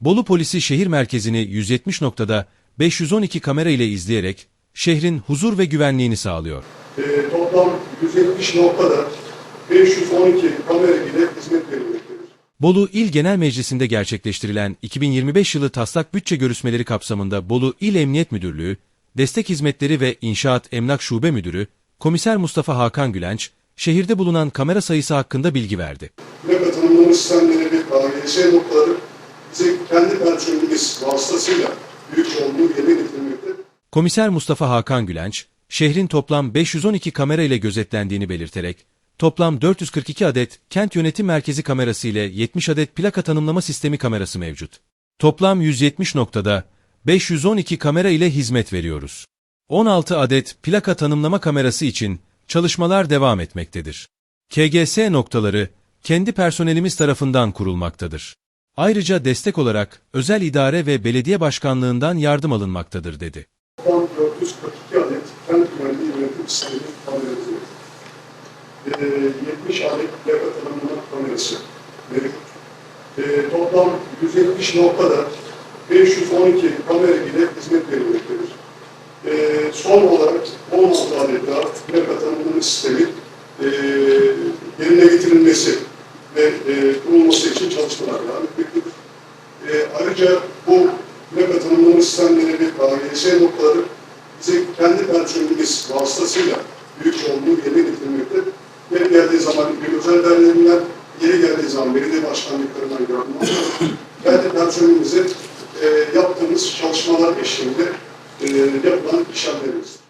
Bolu polisi şehir merkezini 170 noktada 512 kamera ile izleyerek şehrin huzur ve güvenliğini sağlıyor. E, toplam 170 noktada 512 kamera ile hizmet verilmektedir. Bolu İl Genel Meclisi'nde gerçekleştirilen 2025 yılı taslak bütçe görüşmeleri kapsamında Bolu İl Emniyet Müdürlüğü, Destek Hizmetleri ve İnşaat Emlak Şube Müdürü, Komiser Mustafa Hakan Gülenç, şehirde bulunan kamera sayısı hakkında bilgi verdi. Plaka sistemleri ve KGS noktaları bize kendi personelimiz vasıtasıyla büyük çoğunluğu yerine getirmekte. Komiser Mustafa Hakan Gülenç, şehrin toplam 512 kamera ile gözetlendiğini belirterek, toplam 442 adet kent yönetim merkezi kamerası ile 70 adet plaka tanımlama sistemi kamerası mevcut. Toplam 170 noktada 512 kamera ile hizmet veriyoruz. 16 adet plaka tanımlama kamerası için çalışmalar devam etmektedir. KGS noktaları kendi personelimiz tarafından kurulmaktadır. Ayrıca destek olarak özel idare ve belediye başkanlığından yardım alınmaktadır dedi. Toplam 442 adet kent güvenliği yönetim sistemi kamerası e, 70 adet plaka tanımlama kamerası mevcut. E, toplam 170 noktada 512 kamera ile hizmet verilmektedir. E, son olarak 16 adet daha plaka tanımlama sistemi e, yerine getirilmesi ve e, kurulması için çalışmalar devam etmektedir. E, ayrıca bu plaka tanımlama sistemleri ve KGS noktaları bize kendi personelimiz vasıtasıyla büyük çoğunluğu yerine getirmekte. Yeri geldiği zaman bir özel derneğinden, yeri geldiği zaman belediye başkanlıklarından yardım alıyoruz. kendi personelimize e, yaptığımız çalışmalar eşliğinde e, yapılan işlemlerimiz.